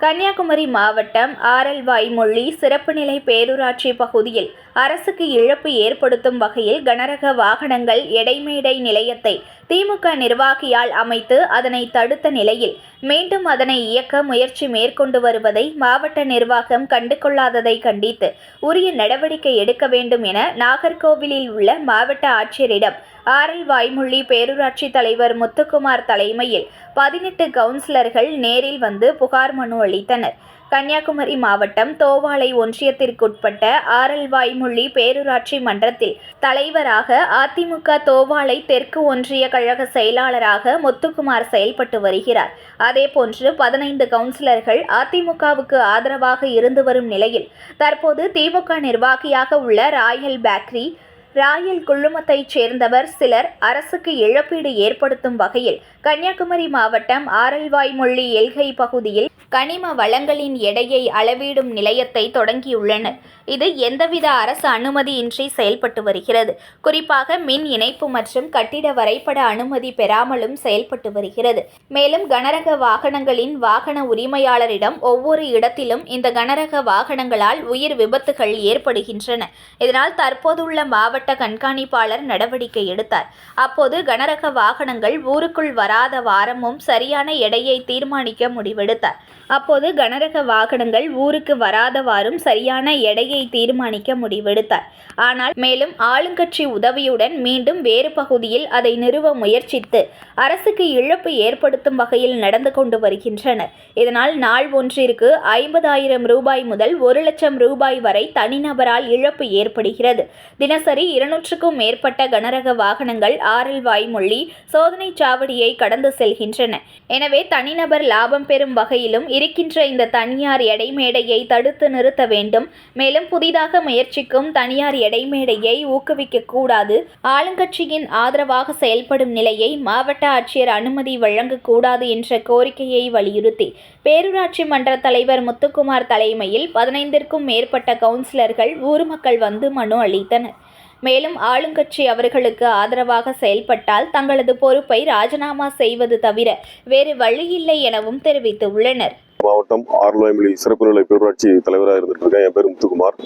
Kanyakumari மாவட்டம் ஆரல்வாய்மொழி சிறப்பு நிலை பேரூராட்சி பகுதியில் அரசுக்கு இழப்பு ஏற்படுத்தும் வகையில் கனரக வாகனங்கள் எடைமேடை நிலையத்தை திமுக நிர்வாகியால் அமைத்து அதனை தடுத்த நிலையில் மீண்டும் அதனை இயக்க முயற்சி மேற்கொண்டு வருவதை மாவட்ட நிர்வாகம் கண்டுகொள்ளாததை கண்டித்து உரிய நடவடிக்கை எடுக்க வேண்டும் என நாகர்கோவிலில் உள்ள மாவட்ட ஆட்சியரிடம் ஆரல் வாய்மொழி பேரூராட்சி தலைவர் முத்துக்குமார் தலைமையில் பதினெட்டு கவுன்சிலர்கள் நேரில் வந்து புகார் மனு அளித்தனர். கன்னியாகுமரி மாவட்டம் தோவாளை ஒன்றியத்திற்குட்பட்ட ஆரல்வாய்மொழி பேரூராட்சி மன்றத்தில் தலைவராக அதிமுக தோவாளை தெற்கு ஒன்றிய கழக செயலாளராக முத்துக்குமார் செயல்பட்டு வருகிறார். அதேபோன்று பதினைந்து கவுன்சிலர்கள் அதிமுகவுக்கு ஆதரவாக இருந்து வரும் நிலையில் தற்போது திமுக நிர்வாகியாக உள்ள ராயல் பேக்கரி ராயல் குழுமத்தைச் சேர்ந்தவர் சிலர் அரசுக்கு இழப்பீடு ஏற்படுத்தும் வகையில் கன்னியாகுமரி மாவட்டம் ஆரல்வாய்மொழி எல்கை பகுதியில் கனிம வளங்களின் எடையை அளவிடும் நிலையத்தை தொடங்கியுள்ளனர். இது எந்தவித அரசு அனுமதியின்றி செயல்பட்டு வருகிறது. குறிப்பாக மின் இணைப்பு மற்றும் கட்டிட வரைபட அனுமதி பெறாமலும் செயல்பட்டு வருகிறது. மேலும் கனரக வாகனங்களின் வாகன உரிமையாளரிடம் ஒவ்வொரு இடத்திலும் இந்த கனரக வாகனங்களால் உயிர் விபத்துகள் ஏற்படுகின்றன. இதனால் தற்போதுள்ள மாவட்ட கண்காணிப்பாளர் நடவடிக்கை எடுத்தார். அப்போது கனரக வாகனங்கள் ஊருக்குள் வராத வாரமும் சரியான எடையை தீர்மானிக்க முடிவெடுத்தார். அப்போது கனரக வாகனங்கள் ஊருக்கு வராதவாறும் சரியான எடையை தீர்மானிக்க முடிவெடுத்தார். ஆனால் மேலும் ஆளுங்கட்சி உதவியுடன் மீண்டும் வேறு பகுதியில் அதை நிறுவ முயற்சித்து அரசுக்கு இழப்பு ஏற்படுத்தும் வகையில் நடந்து கொண்டு வருகின்றனர். இதனால் நாள் ஒன்றிற்கு ஐம்பதாயிரம் ரூபாய் முதல் ஒரு லட்சம் ரூபாய் வரை தனிநபரால் இழப்பு ஏற்படுகிறது. தினசரி இருநூற்றுக்கும் மேற்பட்ட கனரக வாகனங்கள் ஆரல் வாய்மொழி சோதனை சாவடியை கடந்து செல்கின்றன. எனவே தனிநபர் லாபம் பெறும் வகையிலும் இருக்கின்ற இந்த தனியார் எடைமேடையை தடுத்து நிறுத்த வேண்டும். மேலும் புதிதாக முயற்சிக்கும் தனியார் எடைமேடையை ஊக்குவிக்கக்கூடாது ஆளுங்கட்சியின் ஆதரவாக செயல்படும் நிலையை மாவட்ட ஆட்சியர் அனுமதி வழங்கக்கூடாது என்ற கோரிக்கையை வலியுறுத்தி பேரூராட்சி மன்ற தலைவர் முத்துக்குமார் தலைமையில் பதினைந்திற்கும் மேற்பட்ட கவுன்சிலர்கள் ஊர் மக்கள் வந்து மனு அளித்தனர். மேலும் ஆளுங்கட்சி அவர்களுக்கு ஆதரவாக செயல்பட்டால் தங்களது பொறுப்பை ராஜினாமா செய்வது தவிர வேறு வழியில்லை எனவும் தெரிவித்துள்ளனர். மாவட்டம் ஆர்லாய்மொழி சிறப்பு நிலை பேரூராட்சி தலைவராக இருந்துட்டு இருக்கேன் என் பேர் முத்துக்குமார்.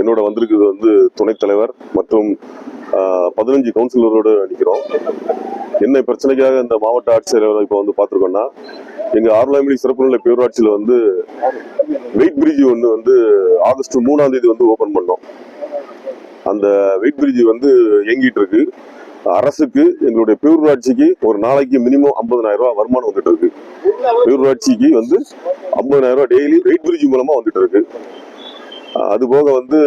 என்னோட வந்திருக்கிறது வந்து துணைத் தலைவர் மற்றும் பதினஞ்சு கவுன்சிலரோடு நிற்கிறோம் என்ன பிரச்சனைக்காக இந்த மாவட்ட ஆட்சியர் இப்போ வந்து பார்த்துருக்கோம்னா எங்கள் ஆர்லாய்மொழி சிறப்பு நிலை பேரூராட்சியில் வந்து வெயிட் பிரிட்ஜ் ஒன்று வந்து ஆகஸ்ட் மூணாம் தேதி வந்து ஓப்பன் பண்ணோம். அந்த வெயிட் பிரிட்ஜ் வந்து இயங்கிட்டு இருக்கு. அரசுக்கு எங்களுடைய பேரூராட்சிக்கு ஒரு நாளைக்கு மினிமம் ஐம்பதனாயிரம் ரூபாய் வருமானம் வந்துட்டு இருக்கு. பேரூராட்சிக்கு வந்து ஐம்பதனாயிரம் ரூபாய் டெய்லி வெயிட் பிரிட்ஜ் மூலமா வந்துட்டு இருக்கு. அது போக வந்து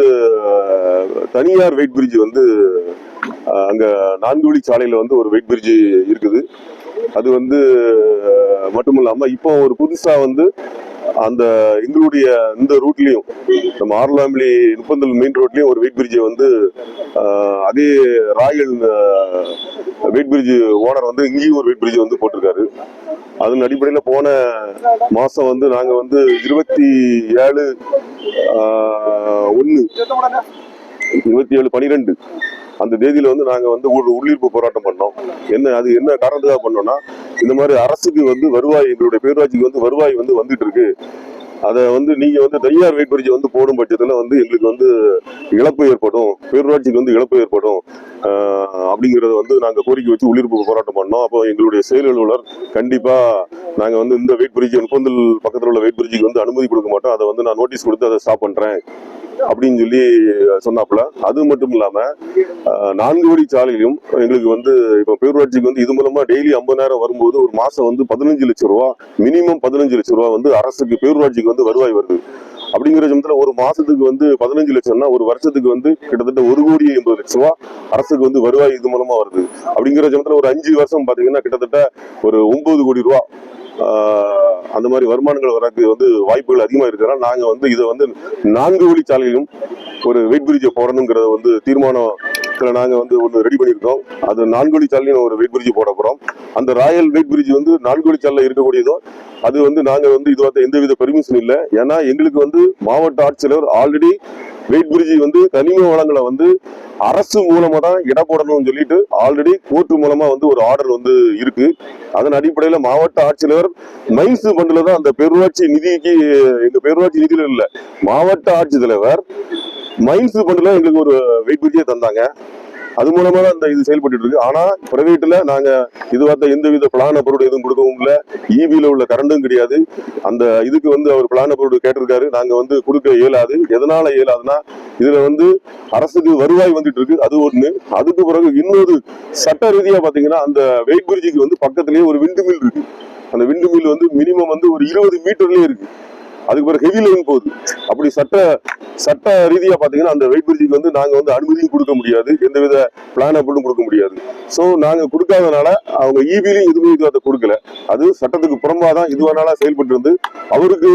தனியார் வெயிட் பிரிட்ஜ் வந்து அங்க நான்கு வழி சாலையில வந்து ஒரு வெயிட் பிரிட்ஜ் இருக்குது. அது வந்து மட்டும் இல்லாம இப்போ ஒரு புதுசா வந்து அந்த எங்களுடைய இந்த ரூட்லயும் நம்ம ஆர்லாம்பிளி நுப்பந்தல் மெயின் ரோட்லயும் ஒரு வெயிட் பிரிட்ஜை வந்து அதே ராயல் வெயிட் பிரிட்ஜ் ஓனர் வந்து இங்கேயும் ஒரு வெயிட் பிரிட்ஜ் வந்து போட்டிருக்காரு. அதன் அடிப்படையில் போன மாதம் வந்து நாங்கள் வந்து இருபத்தி ஏழு ஒன்று இருபத்தி ஏழு பனிரெண்டு அந்த தேதியில வந்து நாங்க வந்து ஒரு உள்ளிருப்பு போராட்டம் பண்ணோம். என்ன அது என்ன காரணத்துக்காக பண்ணோம்னா இந்த மாதிரி அரசுக்கு வந்து வருவாய் எங்களுடைய பேரூராட்சிக்கு வந்து வருவாய் வந்து வந்துட்டு இருக்கு அதை வந்து நீங்க வந்து தனியார் வெயிட் பிரிட்ஜ் வந்து போடும் பட்சத்துல வந்து எங்களுக்கு வந்து இழப்பு ஏற்படும். பேரூராட்சிக்கு வந்து இழப்பு ஏற்படும். அப்படிங்கிறத அப்படிங்கறத வந்து நாங்க கோரிக்கை வச்சு உள்ளிருப்பு போராட்டம் பண்ணோம். அப்போ எங்களுடைய செயல் அலுவலர் கண்டிப்பா நாங்க வந்து இந்த வெயிட் பிரிட்ஜ் முப்பந்தல் பக்கத்துல உள்ள வெயிட் பிரிட்ஜுக்கு வந்து அனுமதி கொடுக்க மாட்டோம். அதை வந்து நான் நோட்டீஸ் கொடுத்து அதை ஸ்டாப் பண்றேன். அப்படின்னு சொல்லி சொன்னாப்புல. அது மட்டும் இல்லாம நான்கு வழி சாலையிலும் எங்களுக்கு வந்து இப்ப பேரூராட்சிக்கு வந்து இது மூலமா டெய்லி ஐம்பதாயிரம் வரும்போது ஒரு மாசம் வந்து பதினஞ்சு லட்சம் ரூபா மினிமம் பதினஞ்சு லட்சம் ரூபா வந்து அரசுக்கு பேரூராட்சிக்கு வந்து வருவாய் வருது. அப்படிங்கிற சமயத்துல ஒரு மாசத்துக்கு வந்து பதினஞ்சு லட்சம்னா ஒரு வருஷத்துக்கு வந்து கிட்டத்தட்ட ஒரு கோடி எண்பது லட்சம் ரூபா அரசுக்கு வந்து வருவாய் இது மூலமா வருது. அப்படிங்கிற சமயத்துல ஒரு அஞ்சு வருஷம் பாத்தீங்கன்னா கிட்டத்தட்ட ஒரு ஒன்பது கோடி ரூபா அந்த மாதிரி வருமானங்கள் வரக்கு வந்து வாய்ப்புகள் அதிகமாக இருக்கிறனால நாங்கள் வந்து இதை வந்து நான்கு வழிச்சாலையிலும் ஒரு வெயிட் பிரிட்ஜை போடணுங்கிறத வந்து இதில் நாங்கள் வந்து ஒன்று ரெடி பண்ணியிருக்கோம். அது நான்கு வழிச்சாலையும் ஒரு வெயிட் பிரிட்ஜ் போட போகிறோம் அந்த ராயல் வெயிட் பிரிட்ஜ் வந்து நான்கு சாலையில் இருக்கக்கூடியதோ அது வந்து நாங்கள் வந்து இது வந்து எந்தவித பெர்மிஷன் இல்லை. ஏன்னா எங்களுக்கு வந்து மாவட்ட ஆட்சியர் ஆல்ரெடி வெயிட் பிரிட்ஜ் வந்து கனிம வளங்களை வந்து அரசு மூலமா தான் இட போடணும்னு சொல்லிட்டு ஆல்ரெடி கோர்ட்டு மூலமா வந்து ஒரு ஆர்டர் வந்து இருக்கு. அதன் அடிப்படையில மாவட்ட ஆட்சியர் மைன்ஸ் பண்ட்ல தான் அந்த பெருவாட்சி நிதிக்கு எங்க பெருவாட்சி நிதியில இல்ல மாவட்ட ஆட்சித்தலைவர் மைன்ஸ் பண்ட்ல எங்களுக்கு ஒரு வெயிட் பிரிட்ஜே தந்தாங்க. அது மூலமா தான் இந்த இது செயல்பட்டு இருக்கு. ஆனா பிரைவேட்ல நாங்க இது பார்த்த எந்த வித பிளான் அப்ரூவ் எதுவும் கொடுக்கவும் இல்ல. ஈபியில உள்ள கரண்டும் கிடையாது. அந்த இதுக்கு வந்து அவர் பிளான் அப்ரூவ் கேட்டிருக்காரு. நாங்க வந்து கொடுக்க இயலாது. எதனால இயலாதுன்னா இதுல வந்து அரசுக்கு வருவாய் வந்துட்டு இருக்கு. அது ஒண்ணு. அதுக்கு பிறகு இன்னொரு சட்ட ரீதியா பாத்தீங்கன்னா அந்த வெயிட் பிரிட்ஜுக்கு வந்து பக்கத்துலயே ஒரு விண்டு மில் இருக்கு. அந்த விண்டு மில் வந்து மினிமம் வந்து ஒரு இருபது மீட்டர்லயே இருக்கு. அதுக்கு பிறகு ஹெவி லைன் போகுது. அப்படி சட்ட சட்ட ரீதியாக பார்த்தீங்கன்னா அந்த வெயிட் பிரிட்ஜுக்கு வந்து நாங்கள் வந்து அனுமதியும் கொடுக்க முடியாது. எந்தவித பிளான் அப்ரூவும் கொடுக்க முடியாது. ஸோ நாங்கள் கொடுக்காதனால அவங்க E எதுவுமே இது அதை கொடுக்கல. அது சட்டத்துக்கு புறம்பாதான் இதுவனால செயல்பட்டு இருந்து அவருக்கு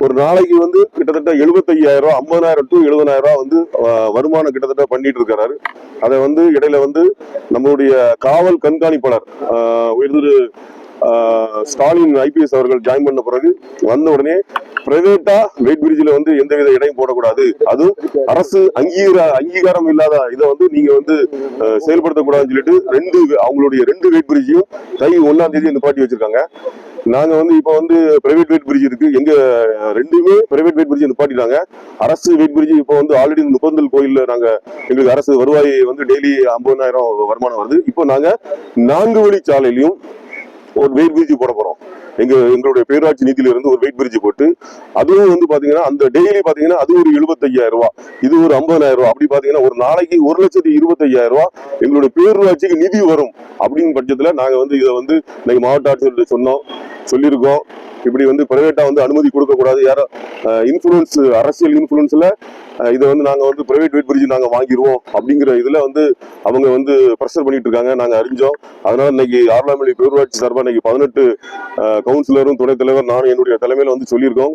ஒரு நாளைக்கு வந்து கிட்டத்தட்ட எழுபத்தையாயிரம் ரூபா ஐம்பதாயிரம் டு எழுபதாயிரம் ரூபா வந்து வருமானம் கிட்டத்தட்ட பண்ணிட்டு இருக்கிறாரு அதை வந்து இடையில வந்து நம்மளுடைய காவல் கண்காணிப்பாளர் அஹ், உயர்திரு ஸ்டாலின் ஐபிஎஸ் அவர்கள் ஜாயின் பண்ண பிறகு வந்த உடனே பிரைவேட்டா வெயிட் பிரிட்ஜில் வந்து எந்தவித இடையும் போடக்கூடாது. அதுவும் அரசு அங்கீகார அங்கீகாரம் இல்லாத இதை வந்து நீங்க வந்து செயல்படுத்தக்கூடாதுன்னு சொல்லிட்டு ரெண்டு அவங்களுடைய ரெண்டு வெயிட் பிரிட்ஜையும் தை ஒன்னாம் தேதி நிப்பாட்டி வச்சிருக்காங்க. நாங்க வந்து இப்ப வந்து பிரைவேட் வெயிட் பிரிட்ஜ் இருக்கு. எங்க ரெண்டுமே பிரைவேட் வெயிட் பிரிட்ஜ் நிப்பாட்டிட்டாங்க அரசு வெயிட் பிரிட்ஜ் இப்போ வந்து ஆல்ரெடி முப்பந்தல் கோயில்ல நாங்க எங்களுக்கு அரசு வருவாய் வந்து டெய்லி ஐம்பதாயிரம் வருமானம் வருது. இப்போ நாங்க நான்கு வழி சாலையிலையும் ஒரு வெயிட் பிரிட்ஜ் போட போறோம். எங்க எங்களுடைய பேராட்சி நிதியிலிருந்து ஒரு வெயிட் பிரிட்ஜ் போட்டு அதுவும் வந்து பாத்தீங்கன்னா அந்த டெய்லி பாத்தீங்கன்னா அது ஒரு எழுபத்தையாயிரம் ரூபாய் இது ஒரு ஐம்பதாயிரம் ரூபாய். அப்படி பாத்தீங்கன்னா ஒரு நாளைக்கு ஒரு லட்சத்தி இருபத்தையாயிரம் ரூபாய் எங்களுடைய பேரூராட்சிக்கு நிதி வரும். அப்படின்னு பட்சத்துல நாங்க வந்து இதை வந்து இன்னைக்கு மாவட்ட ஆட்சியர்கிட்ட சொன்னோம் சொல்லியிருக்கோம். இப்படி வந்து பிரைவேட்டா வந்து அனுமதி கொடுக்க கூடாது யாரோ இன்ஃபுளுன்ஸ் அரசியல் இன்ஃபுளுன்ஸ்ல இதை வந்து நாங்க வந்து பிரைவேட் வெயிட் பிரிட்ஜ் நாங்க வாங்கிடுவோம் அப்படிங்கிற இதுல வந்து அவங்க வந்து ப்ரெஷர் பண்ணிட்டு இருக்காங்க. நாங்க அறிஞ்சோம். அதனால இன்னைக்கு ஆர்லாமலி பேரூராட்சி சார்பாக இன்னைக்கு பதினெட்டு கவுன்சிலரும் துணைத் தலைவர் நானும் என்னுடைய தலைமையில வந்து சொல்லியிருக்கோம்.